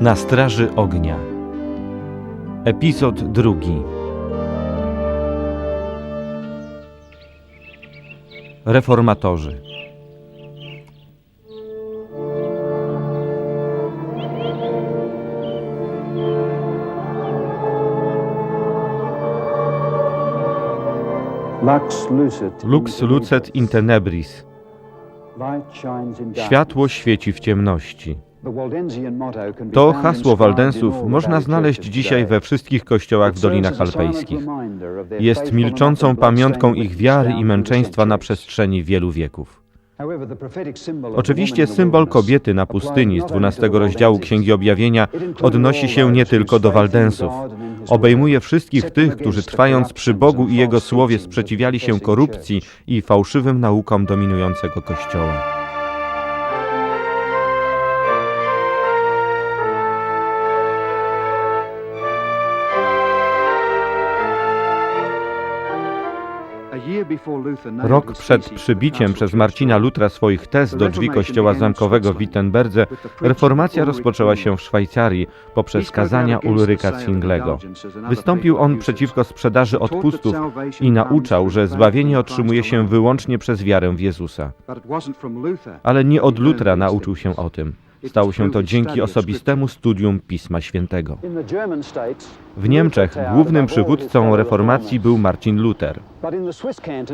Na straży ognia. Epizod drugi. Reformatorzy. Lux lucet in tenebris. Światło świeci w ciemności. To hasło Waldensów można znaleźć dzisiaj we wszystkich kościołach w Dolinach Alpejskich. Jest milczącą pamiątką ich wiary i męczeństwa na przestrzeni wielu wieków. Oczywiście symbol kobiety na pustyni z 12 rozdziału Księgi Objawienia odnosi się nie tylko do Waldensów. Obejmuje wszystkich tych, którzy trwając przy Bogu i Jego Słowie sprzeciwiali się korupcji i fałszywym naukom dominującego Kościoła. Rok przed przybiciem przez Marcina Lutra swoich tez do drzwi kościoła zamkowego w Wittenberdze, reformacja rozpoczęła się w Szwajcarii poprzez kazania Ulryka Zwinglego. Wystąpił on przeciwko sprzedaży odpustów i nauczał, że zbawienie otrzymuje się wyłącznie przez wiarę w Jezusa. Ale nie od Lutra nauczył się o tym. Stało się to dzięki osobistemu studium Pisma Świętego. W Niemczech głównym przywódcą reformacji był Marcin Luther.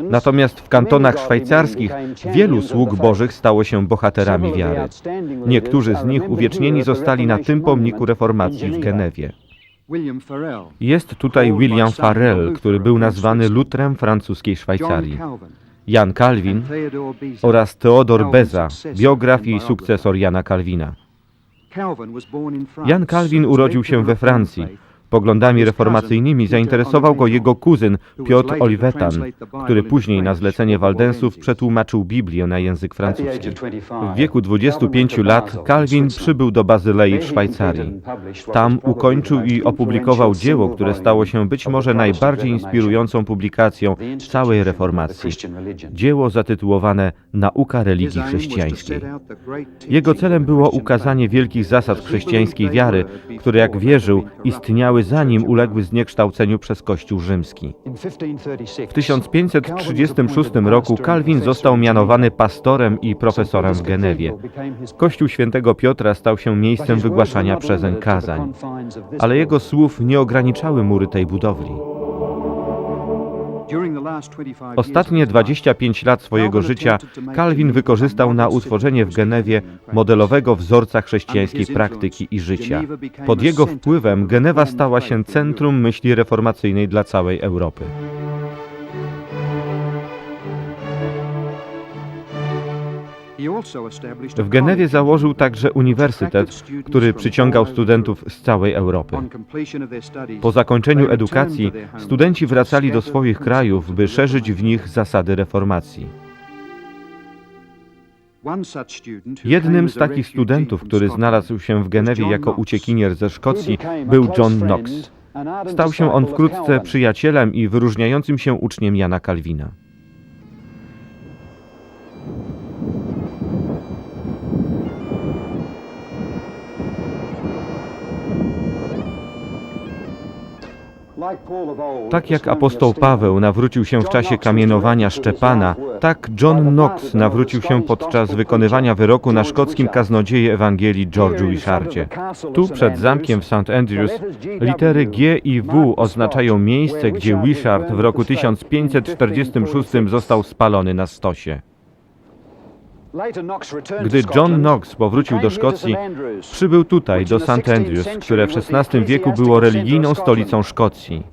Natomiast w kantonach szwajcarskich wielu sług bożych stało się bohaterami wiary. Niektórzy z nich uwiecznieni zostali na tym pomniku reformacji w Genewie. Jest tutaj William Farel, który był nazwany Lutrem francuskiej Szwajcarii. Jan Kalwin oraz Theodor Beza, biograf i sukcesor Jana Kalwina. Jan Kalwin urodził się we Francji. Poglądami reformacyjnymi zainteresował go jego kuzyn Piotr Olivetan, który później na zlecenie Waldensów przetłumaczył Biblię na język francuski. W wieku 25 lat Kalwin przybył do Bazylei w Szwajcarii. Tam ukończył i opublikował dzieło, które stało się być może najbardziej inspirującą publikacją całej reformacji. Dzieło zatytułowane Nauka religii chrześcijańskiej. Jego celem było ukazanie wielkich zasad chrześcijańskiej wiary, które jak wierzył istniały zanim uległy zniekształceniu przez Kościół rzymski. W 1536 roku Kalwin został mianowany pastorem i profesorem w Genewie. Kościół świętego Piotra stał się miejscem wygłaszania przezeń kazań, ale jego słów nie ograniczały mury tej budowli. Ostatnie 25 lat swojego życia Kalwin wykorzystał na utworzenie w Genewie modelowego wzorca chrześcijańskiej praktyki i życia. Pod jego wpływem Genewa stała się centrum myśli reformacyjnej dla całej Europy. W Genewie założył także uniwersytet, który przyciągał studentów z całej Europy. Po zakończeniu edukacji studenci wracali do swoich krajów, by szerzyć w nich zasady reformacji. Jednym z takich studentów, który znalazł się w Genewie jako uciekinier ze Szkocji, był John Knox. Stał się on wkrótce przyjacielem i wyróżniającym się uczniem Jana Kalwina. Tak jak apostoł Paweł nawrócił się w czasie kamienowania Szczepana, tak John Knox nawrócił się podczas wykonywania wyroku na szkockim kaznodzieje Ewangelii George'u Wishardzie. Tu przed zamkiem w St. Andrews litery G i W oznaczają miejsce, gdzie Wishard w roku 1546 został spalony na stosie. Gdy John Knox powrócił do Szkocji, przybył tutaj, do St. Andrews, które w XVI wieku było religijną stolicą Szkocji.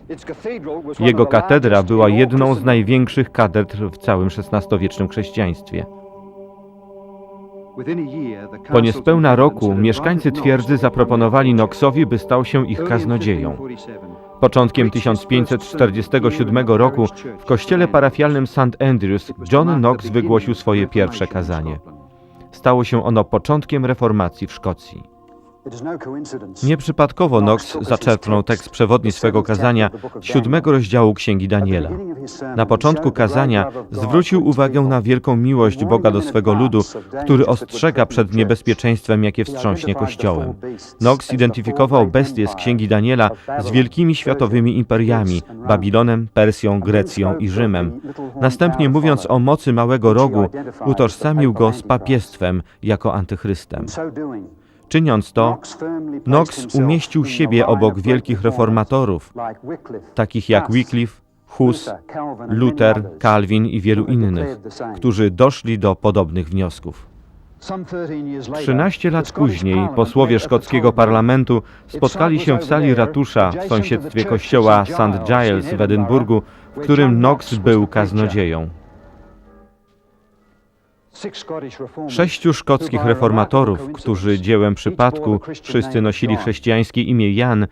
Jego katedra była jedną z największych katedr w całym XVI-wiecznym chrześcijaństwie. Po niespełna roku mieszkańcy twierdzy zaproponowali Knoxowi, by stał się ich kaznodzieją. Początkiem 1547 roku w kościele parafialnym St. Andrews John Knox wygłosił swoje pierwsze kazanie. Stało się ono początkiem reformacji w Szkocji. Nieprzypadkowo Knox zaczerpnął tekst przewodni swego kazania siódmego rozdziału Księgi Daniela. Na początku kazania zwrócił uwagę na wielką miłość Boga do swego ludu, który ostrzega przed niebezpieczeństwem, jakie wstrząśnie Kościołem. Knox identyfikował bestie z Księgi Daniela z wielkimi światowymi imperiami Babilonem, Persją, Grecją i Rzymem. Następnie mówiąc o mocy małego rogu, utożsamił go z papiestwem jako antychrystem. Czyniąc to, Knox umieścił siebie obok wielkich reformatorów, takich jak Wycliffe, Hus, Luther, Calvin i wielu innych, którzy doszli do podobnych wniosków. 13 lat później posłowie szkockiego parlamentu spotkali się w sali ratusza w sąsiedztwie kościoła St. Giles w Edynburgu, w którym Knox był kaznodzieją. Sześciu szkockich reformatorów, którzy dziełem przypadku wszyscy nosili chrześcijańskie imię Jan,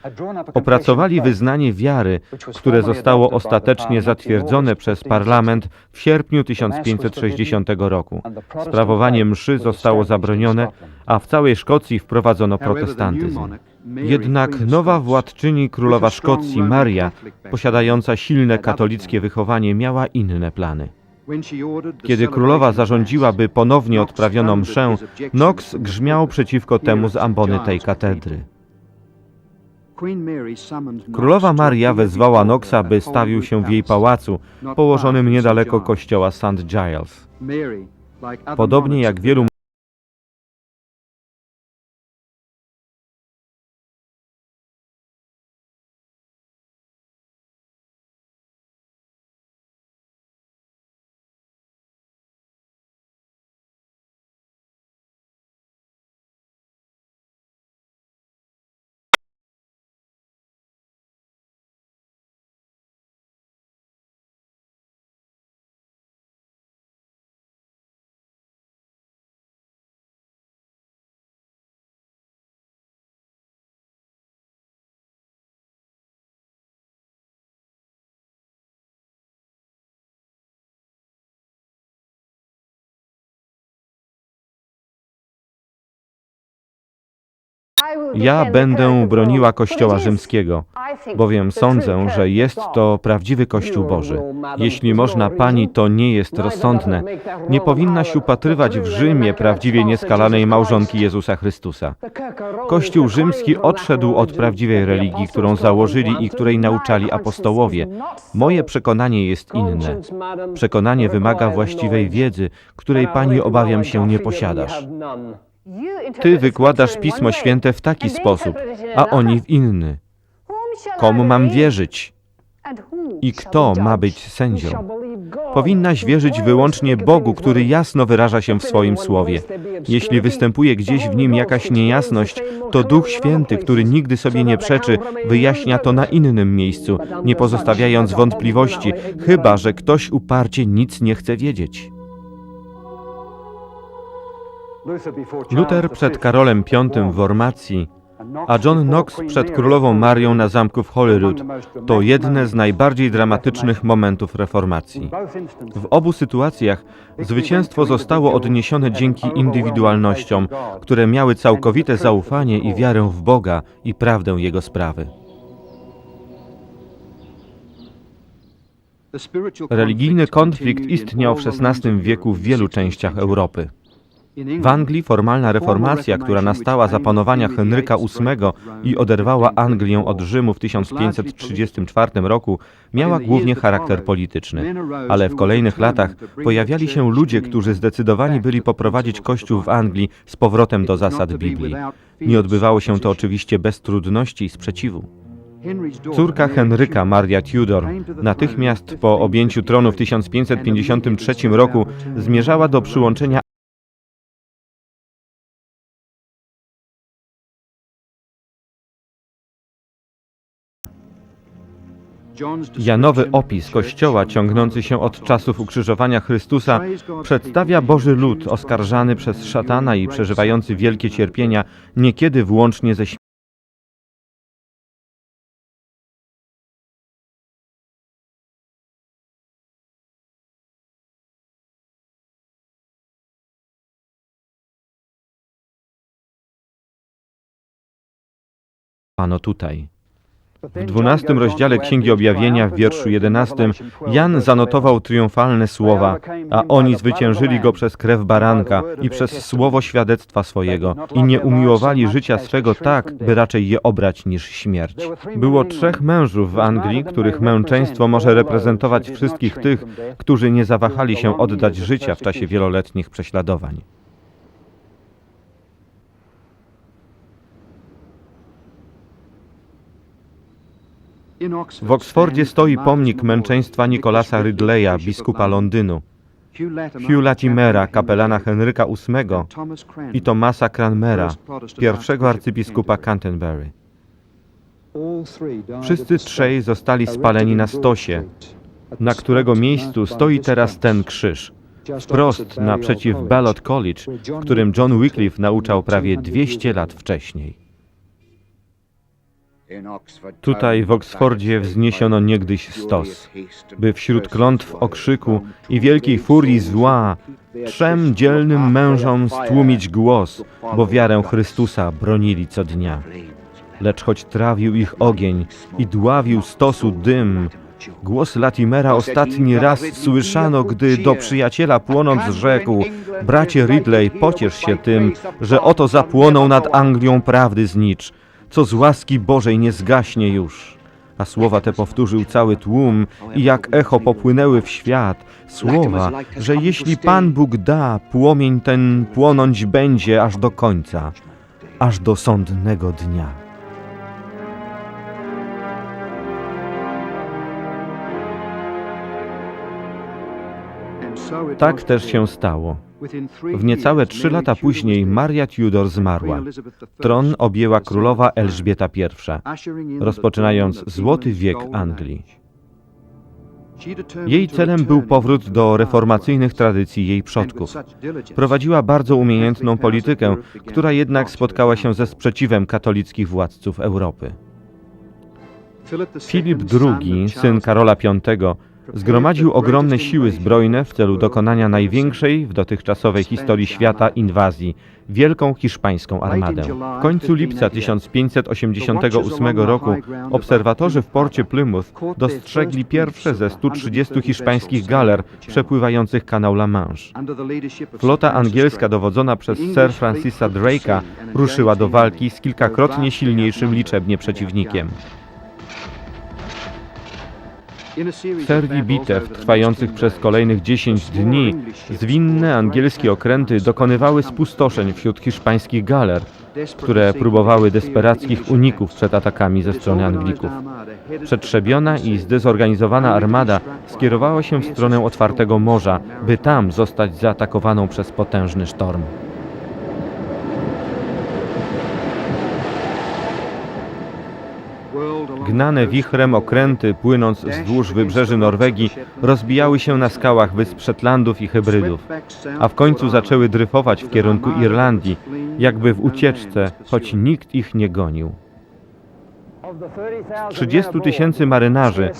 opracowali wyznanie wiary, które zostało ostatecznie zatwierdzone przez parlament w sierpniu 1560 roku. Sprawowanie mszy zostało zabronione, a w całej Szkocji wprowadzono protestantyzm. Jednak nowa władczyni królowa Szkocji, Maria, posiadająca silne katolickie wychowanie, miała inne plany. Kiedy królowa zarządziła, by ponownie odprawiono mszę, Knox grzmiał przeciwko temu z ambony tej katedry. Królowa Maria wezwała Knoxa, by stawił się w jej pałacu, położonym niedaleko kościoła St. Giles. Podobnie jak wielu Ja będę broniła Kościoła Rzymskiego, bowiem sądzę, że jest to prawdziwy Kościół Boży. Jeśli można Pani, to nie jest rozsądne. Nie powinnaś upatrywać w Rzymie prawdziwie nieskalanej małżonki Jezusa Chrystusa. Kościół rzymski odszedł od prawdziwej religii, którą założyli i której nauczali apostołowie. Moje przekonanie jest inne. Przekonanie wymaga właściwej wiedzy, której Pani obawiam się nie posiadasz. Ty wykładasz Pismo Święte w taki sposób, a oni w inny. Komu mam wierzyć? I kto ma być sędzią? Powinnaś wierzyć wyłącznie Bogu, który jasno wyraża się w swoim słowie. Jeśli występuje gdzieś w nim jakaś niejasność, to Duch Święty, który nigdy sobie nie przeczy, wyjaśnia to na innym miejscu, nie pozostawiając wątpliwości, chyba że ktoś uparcie nic nie chce wiedzieć. Luther przed Karolem V w Ormacji, a John Knox przed królową Marią na zamku w Holyrood to jedne z najbardziej dramatycznych momentów reformacji. W obu sytuacjach zwycięstwo zostało odniesione dzięki indywidualnościom, które miały całkowite zaufanie i wiarę w Boga i prawdę Jego sprawy. Religijny konflikt istniał w XVI wieku w wielu częściach Europy. W Anglii formalna reformacja, która nastała za panowania Henryka VIII i oderwała Anglię od Rzymu w 1534 roku, miała głównie charakter polityczny. Ale w kolejnych latach pojawiali się ludzie, którzy zdecydowani byli poprowadzić Kościół w Anglii z powrotem do zasad Biblii. Nie odbywało się to oczywiście bez trudności i sprzeciwu. Córka Henryka, Maria Tudor, natychmiast po objęciu tronu w 1553 roku zmierzała do przyłączenia Janowy opis Kościoła ciągnący się od czasów ukrzyżowania Chrystusa przedstawia Boży lud oskarżany przez szatana i przeżywający wielkie cierpienia, niekiedy włącznie ze zaspano tutaj. W dwunastym rozdziale Księgi Objawienia w wierszu jedenastym Jan zanotował triumfalne słowa, a oni zwyciężyli go przez krew baranka i przez słowo świadectwa swojego i nie umiłowali życia swego tak, by raczej je obrać niż śmierć. Było trzech mężów w Anglii, których męczeństwo może reprezentować wszystkich tych, którzy nie zawahali się oddać życia w czasie wieloletnich prześladowań. W Oksfordzie stoi pomnik męczeństwa Nicolasa Ridleya, biskupa Londynu, Hugh Latimera, kapelana Henryka VIII i Thomasa Cranmera, pierwszego arcybiskupa Canterbury. Wszyscy trzej zostali spaleni na stosie, na którego miejscu stoi teraz ten krzyż, wprost naprzeciw Ballot College, w którym John Wycliffe nauczał prawie 200 lat wcześniej. Tutaj w Oksfordzie wzniesiono niegdyś stos, by wśród klątw okrzyku i wielkiej furii zła trzem dzielnym mężom stłumić głos, bo wiarę Chrystusa bronili co dnia. Lecz choć trawił ich ogień i dławił stosu dym, głos Latimera ostatni raz słyszano, gdy do przyjaciela płonąc rzekł Bracie Ridley, pociesz się tym, że oto zapłonął nad Anglią prawdy znicz, co z łaski Bożej nie zgaśnie już. A słowa te powtórzył cały tłum i jak echo popłynęły w świat. Słowa, że jeśli Pan Bóg da, płomień ten płonąć będzie aż do końca, aż do sądnego dnia. Tak też się stało. W niecałe trzy lata później Maria Tudor zmarła. Tron objęła królowa Elżbieta I, rozpoczynając złoty wiek Anglii. Jej celem był powrót do reformacyjnych tradycji jej przodków. Prowadziła bardzo umiejętną politykę, która jednak spotkała się ze sprzeciwem katolickich władców Europy. Filip II, syn Karola V, zgromadził ogromne siły zbrojne w celu dokonania największej w dotychczasowej historii świata inwazji, wielką hiszpańską armadę. W końcu lipca 1588 roku obserwatorzy w porcie Plymouth dostrzegli pierwsze ze 130 hiszpańskich galer przepływających kanał La Manche. Flota angielska dowodzona przez Sir Francisa Drake'a ruszyła do walki z kilkakrotnie silniejszym liczebnie przeciwnikiem. Serii bitew trwających przez kolejnych 10 dni zwinne angielskie okręty dokonywały spustoszeń wśród hiszpańskich galer, które próbowały desperackich uników przed atakami ze strony Anglików. Przetrzebiona i zdezorganizowana armada skierowała się w stronę otwartego morza, by tam zostać zaatakowaną przez potężny sztorm. Gnane wichrem okręty, płynąc wzdłuż wybrzeży Norwegii, rozbijały się na skałach wysp Szetlandów i Hebrydów, a w końcu zaczęły dryfować w kierunku Irlandii, jakby w ucieczce, choć nikt ich nie gonił. 30 tysięcy marynarzy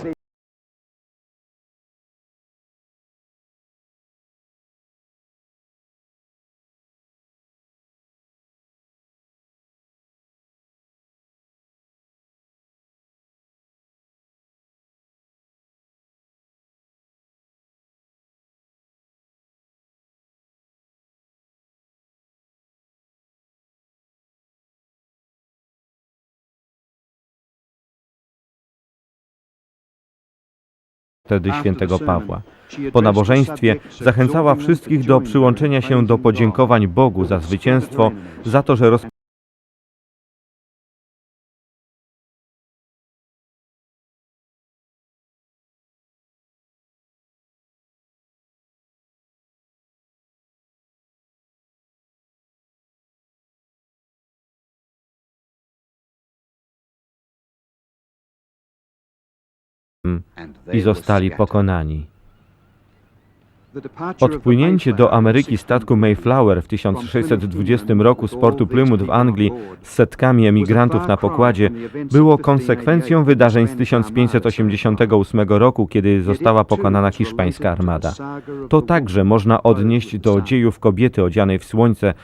wtedy świętego Pawła. Po nabożeństwie zachęcała wszystkich do przyłączenia się do podziękowań Bogu za zwycięstwo, za to, że roz i zostali pokonani. Odpłynięcie do Ameryki statku Mayflower w 1620 roku z portu Plymouth w Anglii z setkami emigrantów na pokładzie było konsekwencją wydarzeń z 1588 roku, kiedy została pokonana hiszpańska armada. To także można odnieść do dziejów kobiety odzianej w słońce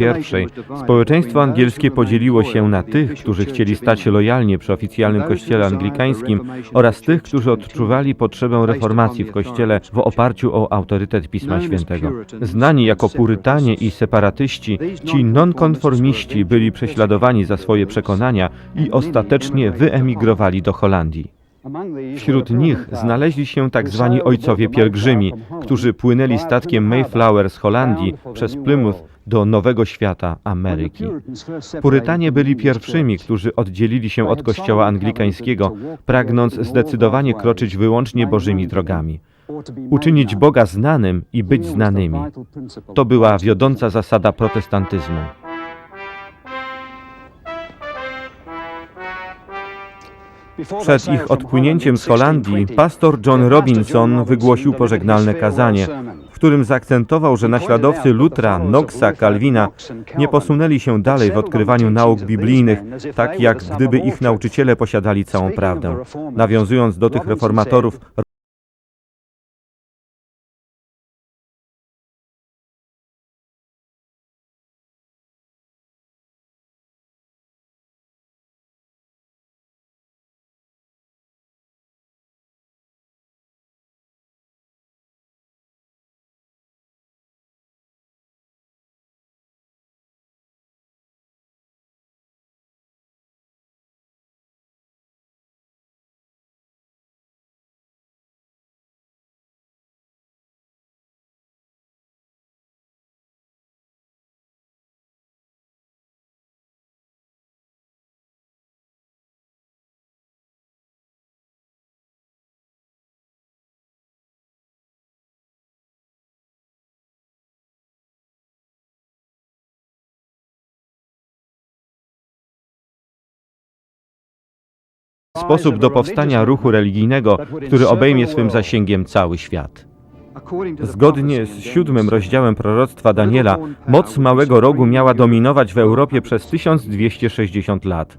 I społeczeństwo angielskie podzieliło się na tych, którzy chcieli stać lojalnie przy oficjalnym kościele anglikańskim oraz tych, którzy odczuwali potrzebę reformacji w kościele w oparciu o autorytet Pisma Świętego. Znani jako purytanie i separatyści, ci nonkonformiści byli prześladowani za swoje przekonania i ostatecznie wyemigrowali do Holandii. Wśród nich znaleźli się tak zwani ojcowie pielgrzymi, którzy płynęli statkiem Mayflower z Holandii przez Plymouth do Nowego Świata Ameryki. Purytanie byli pierwszymi, którzy oddzielili się od kościoła anglikańskiego, pragnąc zdecydowanie kroczyć wyłącznie Bożymi drogami. Uczynić Boga znanym i być znanymi. To była wiodąca zasada protestantyzmu. Przed ich odpłynięciem z Holandii pastor John Robinson wygłosił pożegnalne kazanie, w którym zaakcentował, że naśladowcy Lutra, Knoxa, Calvina nie posunęli się dalej w odkrywaniu nauk biblijnych, tak jak gdyby ich nauczyciele posiadali całą prawdę. Nawiązując do tych reformatorów, sposób do powstania ruchu religijnego, który obejmie swym zasięgiem cały świat. Zgodnie z siódmym rozdziałem proroctwa Daniela, moc małego rogu miała dominować w Europie przez 1260 lat.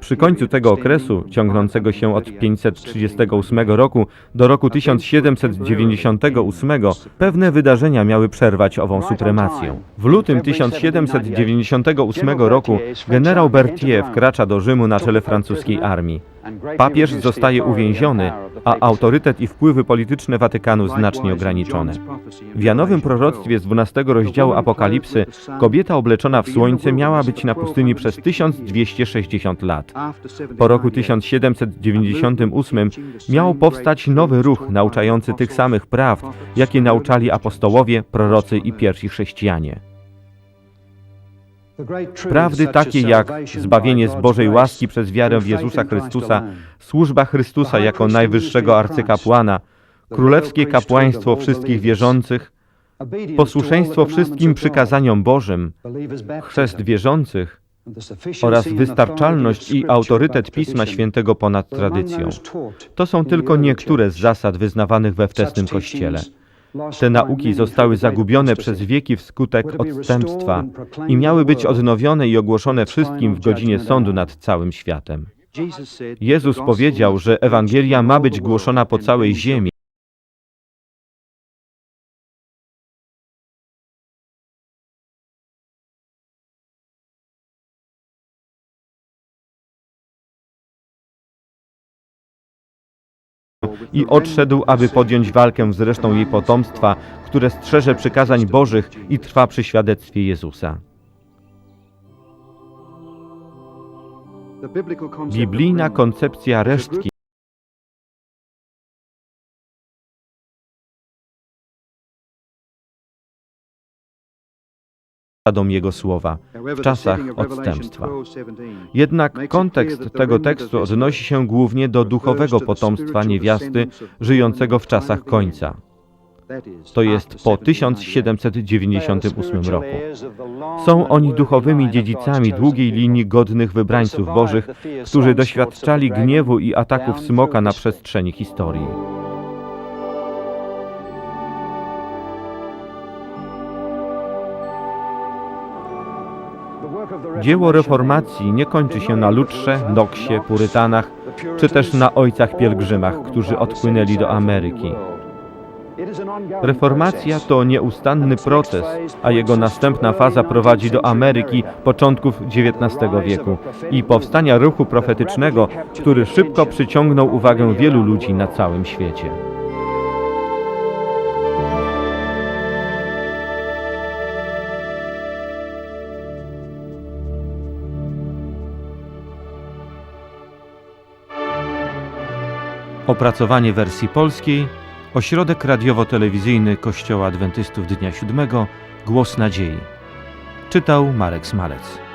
Przy końcu tego okresu, ciągnącego się od 538 roku do roku 1798, pewne wydarzenia miały przerwać ową supremację. W lutym 1798 roku generał Berthier wkracza do Rzymu na czele francuskiej armii. Papież zostaje uwięziony, a autorytet i wpływy polityczne Watykanu znacznie ograniczone. W Janowym proroctwie z 12 rozdziału Apokalipsy kobieta obleczona w słońce miała być na pustyni przez 1260 lat. Po roku 1798 miał powstać nowy ruch nauczający tych samych prawd, jakie nauczali apostołowie, prorocy i pierwsi chrześcijanie. Prawdy takie jak zbawienie z Bożej łaski przez wiarę w Jezusa Chrystusa, służba Chrystusa jako najwyższego arcykapłana, królewskie kapłaństwo wszystkich wierzących, posłuszeństwo wszystkim przykazaniom Bożym, chrzest wierzących oraz wystarczalność i autorytet Pisma Świętego ponad tradycją. To są tylko niektóre z zasad wyznawanych we wczesnym Kościele. Te nauki zostały zagubione przez wieki wskutek odstępstwa i miały być odnowione i ogłoszone wszystkim w godzinie sądu nad całym światem. Jezus powiedział, że Ewangelia ma być głoszona po całej ziemi. I odszedł, aby podjąć walkę z resztą jej potomstwa, które strzeże przykazań Bożych i trwa przy świadectwie Jezusa. Biblijna koncepcja resztki dom Jego słowa w czasach odstępstwa. Jednak kontekst tego tekstu odnosi się głównie do duchowego potomstwa niewiasty żyjącego w czasach końca. To jest po 1798 roku. Są oni duchowymi dziedzicami długiej linii godnych wybrańców bożych, którzy doświadczali gniewu i ataków smoka na przestrzeni historii. Dzieło reformacji nie kończy się na Lutrze, Noksie, Purytanach, czy też na ojcach pielgrzymach, którzy odpłynęli do Ameryki. Reformacja to nieustanny proces, a jego następna faza prowadzi do Ameryki początków XIX wieku i powstania ruchu profetycznego, który szybko przyciągnął uwagę wielu ludzi na całym świecie. Opracowanie wersji polskiej Ośrodek radiowo-telewizyjny Kościoła Adwentystów Dnia Siódmego Głos Nadziei. Czytał Marek Smalec.